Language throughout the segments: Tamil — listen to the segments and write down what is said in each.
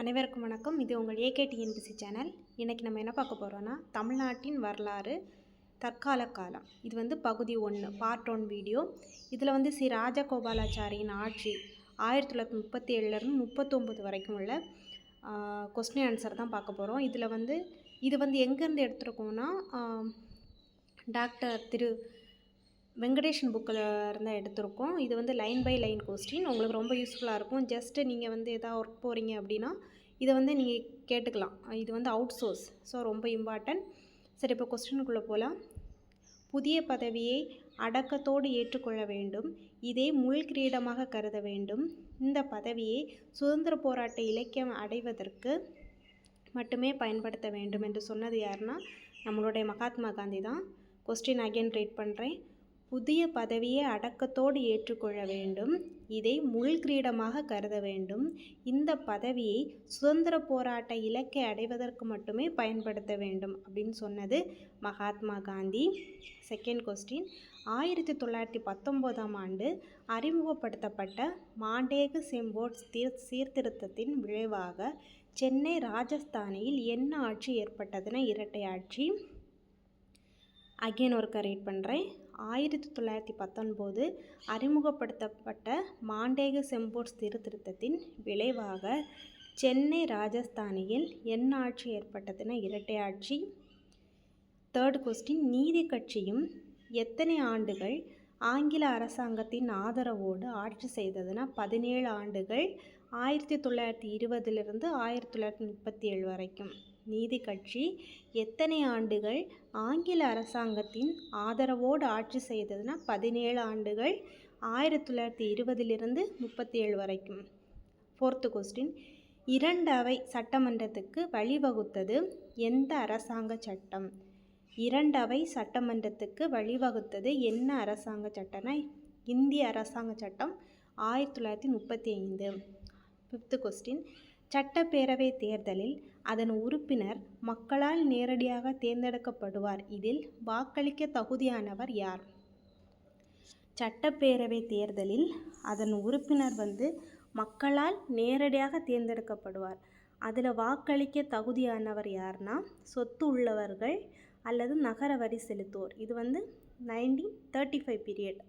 அனைவருக்கும் வணக்கம். இது உங்கள் ஏகேடிஎன்பிசி சேனல். இன்றைக்கி நம்ம என்ன பார்க்க போகிறோன்னா தமிழ்நாட்டின் வரலாறு தற்கால காலம். இது வந்து பகுதி ஒன்று பார்ட் ஒன் வீடியோ இதில் வந்து ஸ்ரீ ராஜகோபாலாச்சாரியின் ஆட்சி ஆயிரத்தி தொள்ளாயிரத்தி முப்பத்தி ஏழுலேருந்து முப்பத்தொம்பது வரைக்கும் உள்ள கொஸ்டின் ஆன்சர் தான் பார்க்க போகிறோம் இதில் வந்து இது வந்து எங்கேருந்து எடுத்துருக்கோம்னா டாக்டர் திரு வெங்கடேஷன் புக்கில் இருந்தால் எடுத்திருக்கோம். இது வந்து லைன் பை லைன் கொஸ்டின் உங்களுக்கு ரொம்ப யூஸ்ஃபுல்லாக இருக்கும். ஜஸ்ட்டு நீங்கள் வந்து எதாவது ஒர்க் போகிறீங்க அப்படின்னா இதை வந்து நீங்கள் கேட்டுக்கலாம். இது வந்து அவுட் சோர்ஸ் ஸோ ரொம்ப இம்பார்ட்டன்ட் சரி இப்போ கொஸ்டினுக்குள்ளே போகலாம் புதிய பதவியை அடக்கத்தோடு ஏற்றுக்கொள்ள வேண்டும். இதே முள் கிரீடமாக கருத வேண்டும். இந்த பதவியை சுதந்திர போராட்ட இலக்கியம் அடைவதற்கு மட்டுமே பயன்படுத்த வேண்டும் என்று சொன்னது யாருன்னா நம்மளுடைய மகாத்மா காந்தி தான். கொஸ்டின் அகைன் ரீட் பண்ணுறேன் புதிய பதவியை அடக்கத்தோடு ஏற்றுக்கொள்ள வேண்டும். இதை முள் கிரீடமாக கருத வேண்டும். இந்த பதவியை சுதந்திர போராட்ட இலக்கை அடைவதற்கு மட்டுமே பயன்படுத்த வேண்டும் அப்படின்னு சொன்னது மகாத்மா காந்தி. செகண்ட் கொஸ்டின் ஆயிரத்தி தொள்ளாயிரத்தி பத்தொம்போதாம் ஆண்டு அறிமுகப்படுத்தப்பட்ட மாண்டேகு செம்போட் சீர் சீர்திருத்தத்தின் விளைவாக சென்னை ராஜஸ்தானில் என்ன ஆட்சி ஏற்பட்டதுன்னா இரட்டை ஆட்சி. அகைன் ஒருக்க ரீட் பண்ணுறேன் ஆயிரத்தி தொள்ளாயிரத்தி பத்தொன்பது அறிமுகப்படுத்தப்பட்ட மாண்டேக செம்போர்ட் சீர்திருத்தத்தின் விளைவாக சென்னை ராஜஸ்தானியில் என்ன ஆட்சி ஏற்பட்டதுன்னா இரட்டை ஆட்சி தேர்ட் கொஸ்டின் நீதி கட்சியும் எத்தனை ஆண்டுகள் ஆங்கில அரசாங்கத்தின் ஆதரவோடு ஆட்சி செய்ததுன்னா பதினேழு ஆண்டுகள் ஆயிரத்தி தொள்ளாயிரத்தி இருபதிலிருந்து ஆயிரத்தி தொள்ளாயிரத்தி முப்பத்தி ஏழு வரைக்கும். நீதி கட்சி எத்தனை ஆண்டுகள் ஆங்கில அரசாங்கத்தின் ஆதரவோடு ஆட்சி செய்ததுன்னா பதினேழு ஆண்டுகள் ஆயிரத்தி தொள்ளாயிரத்தி இருபதிலிருந்து முப்பத்தி ஏழு வரைக்கும். ஃபோர்த்து கொஸ்டின் இரண்டு அவை சட்டமன்றத்துக்கு வழிவகுத்தது எந்த அரசாங்க சட்டம்? இரண்டு அவை சட்டமன்றத்துக்கு வழிவகுத்தது என்ன அரசாங்க சட்டம்னா இந்திய அரசாங்க சட்டம் ஆயிரத்தி தொள்ளாயிரத்தி முப்பத்தி ஐந்து. ஃபிஃப்த்து கொஸ்டின் சட்டப்பேரவை தேர்தலில் அதன் உறுப்பினர் மக்களால் நேரடியாக தேர்ந்தெடுக்கப்படுவார். இதில் வாக்களிக்க தகுதியானவர் யார்? சட்டப்பேரவை தேர்தலில் அதன் உறுப்பினர் வந்து மக்களால் நேரடியாக தேர்ந்தெடுக்கப்படுவார். அதில் வாக்களிக்க தகுதியானவர் யார்னா சொத்து உள்ளவர்கள் அல்லது நகர வரி செலுத்துவோர். இது வந்து நைன்டீன் தேர்ட்டி ஃபைவ் பீரியட்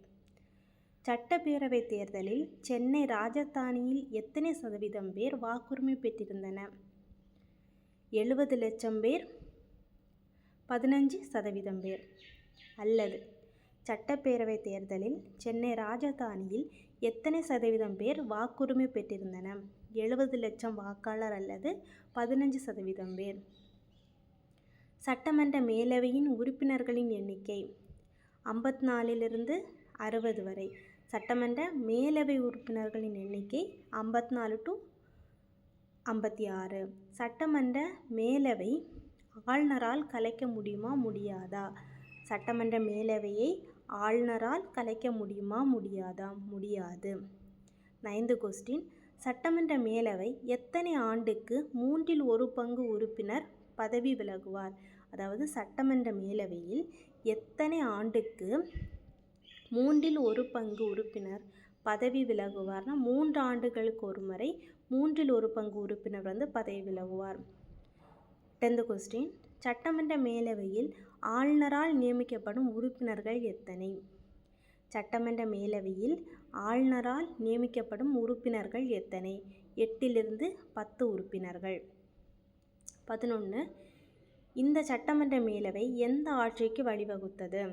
சட்டப்பேரவை தேர்தலில் சென்னை ராஜதானியில் எத்தனை சதவீதம் பேர் வாக்குரிமை பெற்றிருந்தன எழுபது லட்சம் பேர் பதினஞ்சு சதவீதம் பேர். அல்லது சட்டப்பேரவை தேர்தலில் சென்னை ராஜதானியில் எத்தனை சதவீதம் பேர் வாக்குரிமை பெற்றிருந்தன எழுபது லட்சம் வாக்காளர் அல்லது பதினஞ்சு சதவீதம் பேர். சட்டமன்ற மேலவையின் உறுப்பினர்களின் எண்ணிக்கை ஐம்பத்தி நாலிலிருந்து அறுபது வரை. சட்டமன்ற மேலவை உறுப்பினர்களின் எண்ணிக்கை ஐம்பத்தி நாலு டு ஐம்பத்தி ஆறு. சட்டமன்ற மேலவை ஆளுநரால் கலைக்க முடியுமா முடியாதா? சட்டமன்ற மேலவையை ஆளுநரால் கலைக்க முடியுமா முடியாதா? முடியாது. நைந்து கொஸ்டின் சட்டமன்ற மேலவை எத்தனை ஆண்டுக்கு மூன்றில் ஒரு பங்கு உறுப்பினர் பதவி விலகுவார்? அதாவது சட்டமன்ற மேலவையில் எத்தனை ஆண்டுக்கு மூன்றில் ஒரு பங்கு உறுப்பினர் பதவி விலகுவார்னா மூன்று ஆண்டுகளுக்கு ஒரு முறை மூன்றில் ஒரு பங்கு உறுப்பினர் வந்து பதவி விலகுவார். டென்த் கொஸ்டின் சட்டமன்ற மேலவையில் ஆளுநரால் நியமிக்கப்படும் உறுப்பினர்கள் எத்தனை? சட்டமன்ற மேலவையில் ஆளுநரால் நியமிக்கப்படும் உறுப்பினர்கள் எத்தனை? எட்டிலிருந்து பத்து உறுப்பினர்கள். பதினொன்று இந்த சட்டமன்ற மேலவை எந்த ஆட்சிக்கு வழிவகுத்தது?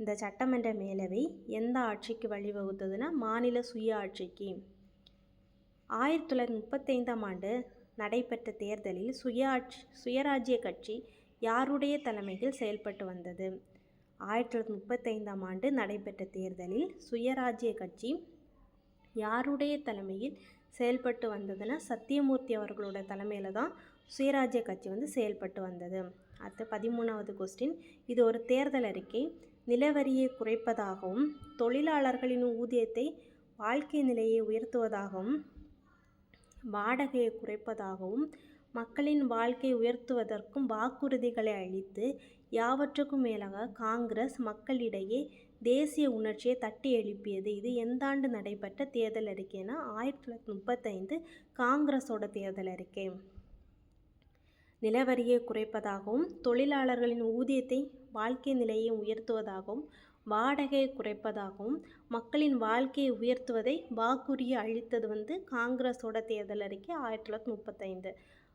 இந்த சட்டமன்ற மேலவை எந்த ஆட்சிக்கு வழிவகுத்ததுன்னா மாநில சுய ஆட்சிக்கு. ஆயிரத்தி தொள்ளாயிரத்தி முப்பத்தைந்தாம் ஆண்டு நடைபெற்ற தேர்தலில் சுயாட்சி சுயராஜ்ய கட்சி யாருடைய தலைமையில் செயல்பட்டு வந்தது? ஆயிரத்தி தொள்ளாயிரத்தி முப்பத்தைந்தாம் ஆண்டு நடைபெற்ற தேர்தலில் சுயராஜ்ய கட்சி யாருடைய தலைமையில் செயல்பட்டு வந்ததுன்னா சத்தியமூர்த்தி அவர்களோட தலைமையில் தான் சுயராஜ்ய கட்சி வந்து செயல்பட்டு வந்தது. அடுத்து பதிமூணாவது கொஸ்டின் இது ஒரு தேர்தல் அறிக்கை. நிலவரியை குறைப்பதாகவும் தொழிலாளர்களின் ஊதியத்தை வாழ்க்கை நிலையை உயர்த்துவதாகவும் வாடகையை குறைப்பதாகவும் மக்களின் வாழ்க்கை உயர்த்துவதற்கும் வாக்குறுதிகளை அளித்து யாவற்றுக்கும் மேலாக காங்கிரஸ் மக்களிடையே தேசிய உணர்ச்சியை தட்டி எழுப்பியது. இது எந்த ஆண்டு நடைபெற்ற தேர்தல் அறிக்கைனா ஆயிரத்தி தொள்ளாயிரத்தி முப்பத்தைந்து காங்கிரஸோட தேர்தல் அறிக்கை. நிலவரியை குறைப்பதாகவும் தொழிலாளர்களின் ஊதியத்தை வாழ்க்கை நிலையை உயர்த்துவதாகவும் வாடகையை குறைப்பதாகவும் மக்களின் வாழ்க்கையை உயர்த்துவதை வாக்குறுதி அளித்தது வந்து காங்கிரஸோட தேர்தல் அறிக்கை ஆயிரத்தி தொள்ளாயிரத்தி முப்பத்தைந்து.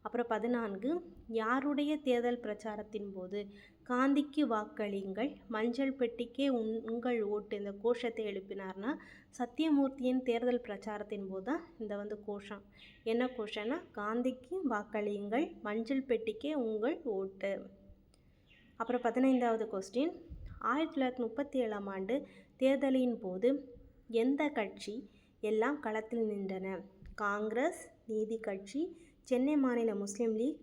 அப்புறம் பதினான்கு யாருடைய தேர்தல் பிரச்சாரத்தின் போது காந்திக்கு வாக்களியுங்கள் மஞ்சள் பெட்டிக்கே உன் உங்கள் ஓட்டு இந்த கோஷத்தை எழுப்பினார்னா சத்தியமூர்த்தியின் தேர்தல் பிரச்சாரத்தின் போது தான் இந்த வந்து கோஷம். என்ன கோஷம்னா காந்திக்கு வாக்களியுங்கள் மஞ்சள் பெட்டிக்கே உங்கள் ஓட்டு. அப்புறம் பதினைந்தாவது கொஸ்டின் ஆயிரத்தி தொள்ளாயிரத்தி முப்பத்தி ஏழாம் ஆண்டு தேர்தலின் போது எந்த கட்சி எல்லாம் களத்தில் நின்றன? காங்கிரஸ் நீதி கட்சி சென்னை மாநில முஸ்லீம் லீக்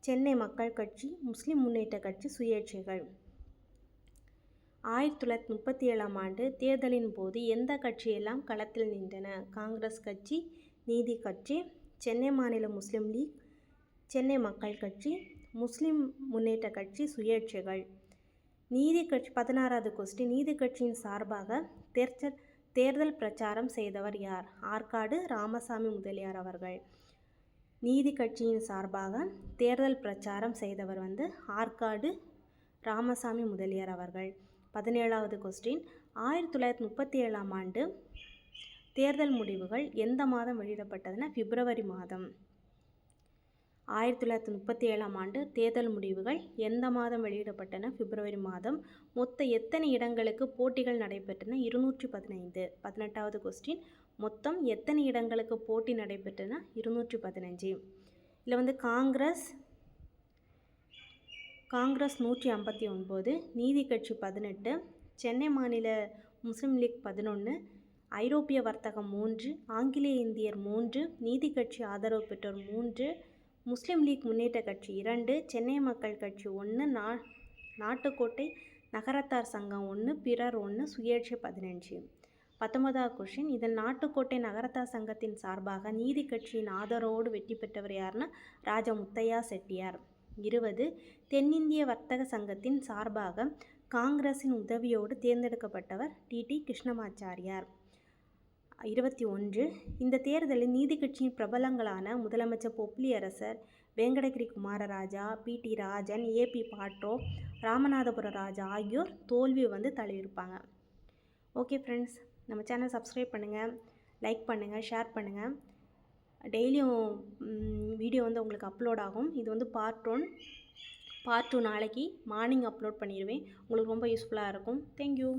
சென்னை மக்கள் கட்சி முஸ்லிம் முன்னேற்ற கட்சி சுயேட்சைகள். ஆயிரத்தி தொள்ளாயிரத்தி முப்பத்தி ஏழாம் ஆண்டு தேர்தலின் போது எந்த கட்சியெல்லாம் களத்தில் நின்றன? காங்கிரஸ் கட்சி நீதி கட்சி சென்னை மாநில முஸ்லீம் லீக் சென்னை மக்கள் கட்சி முஸ்லிம் முன்னேற்ற கட்சி சுயேட்சைகள். நீதி கட்சி பதினாறாவது கொஸ்டின். நீதி கட்சியின் சார்பாக தேர்தல் தேர்தல் பிரச்சாரம் செய்தவர் யார்? ஆற்காடு ராமசாமி முதலியார் அவர்கள். நீதி கட்சியின் சார்பாக தேர்தல் பிரச்சாரம் செய்தவர் வந்து ஆற்காடு ராமசாமி முதலியார் அவர்கள். பதினேழாவது கொஸ்டின் ஆயிரத்தி தொள்ளாயிரத்தி முப்பத்தி ஏழாம் ஆண்டு தேர்தல் முடிவுகள் எந்த மாதம் வெளியிடப்பட்டதுன்னா பிப்ரவரி மாதம். ஆயிரத்தி தொள்ளாயிரத்தி முப்பத்தி ஏழாம் ஆண்டு தேர்தல் முடிவுகள் எந்த மாதம் வெளியிடப்பட்டன? பிப்ரவரி மாதம். மொத்த எத்தனை இடங்களுக்கு போட்டிகள் நடைபெற்றன? இருநூற்றி பதினைந்து. பதினெட்டாவது கொஸ்டின் மொத்தம் எத்தனை இடங்களுக்கு போட்டி நடைபெற்றன? இருநூற்றி பதினஞ்சு. இதில் வந்து காங்கிரஸ் காங்கிரஸ் நூற்றி ஐம்பத்தி ஒன்பது நீதி கட்சி பதினெட்டு சென்னை மாநில முஸ்லீம் லீக் பதினொன்று ஐரோப்பிய வர்த்தகம் மூன்று ஆங்கிலேய இந்தியர் மூன்று நீதி கட்சி ஆதரவு பெற்றோர் மூன்று முஸ்லீம் லீக் முன்னேற்ற கட்சி இரண்டு சென்னை மக்கள் கட்சி ஒன்று நா நாட்டுக்கோட்டை நகரத்தார் சங்கம் ஒன்று பிறர் ஒன்று சுயேட்சை பதினஞ்சு. பத்தொன்பதாவது கொஷின் இதில் நாட்டுக்கோட்டை நகரத்தார் சங்கத்தின் சார்பாக நீதி கட்சியின் ஆதரவோடு வெற்றி பெற்றவர் யாருன்னா ராஜா முத்தையா செட்டியார். இருபது தென்னிந்திய வர்த்தக சங்கத்தின் சார்பாக காங்கிரஸின் உதவியோடு தேர்ந்தெடுக்கப்பட்டவர் டிடி கிருஷ்ணமாச்சாரியார். இருபத்தி ஒன்று. இந்த தேர்தலில் நீதி கட்சியின் பிரபலங்களான முதலமைச்சர் பொப்லியரசர் Venkatagiri Kumararaja P. T. Rajan A P Patro Ramanathapura Raja ஆகியோர் தோல்வி வந்து தழுவிருப்பாங்க ஓகே ஃப்ரெண்ட்ஸ் நம்ம சேனல் சப்ஸ்கிரைப் பண்ணுங்கள் லைக் பண்ணுங்கள் ஷேர் பண்ணுங்கள் டெய்லியும் வீடியோ வந்து உங்களுக்கு அப்லோட் ஆகும். இது வந்து பார்ட் ஒன். பார்ட் டூ நாளைக்கு மார்னிங் அப்லோட் பண்ணிடுவேன். உங்களுக்கு ரொம்ப யூஸ்ஃபுல்லாக இருக்கும். தேங்க்யூ.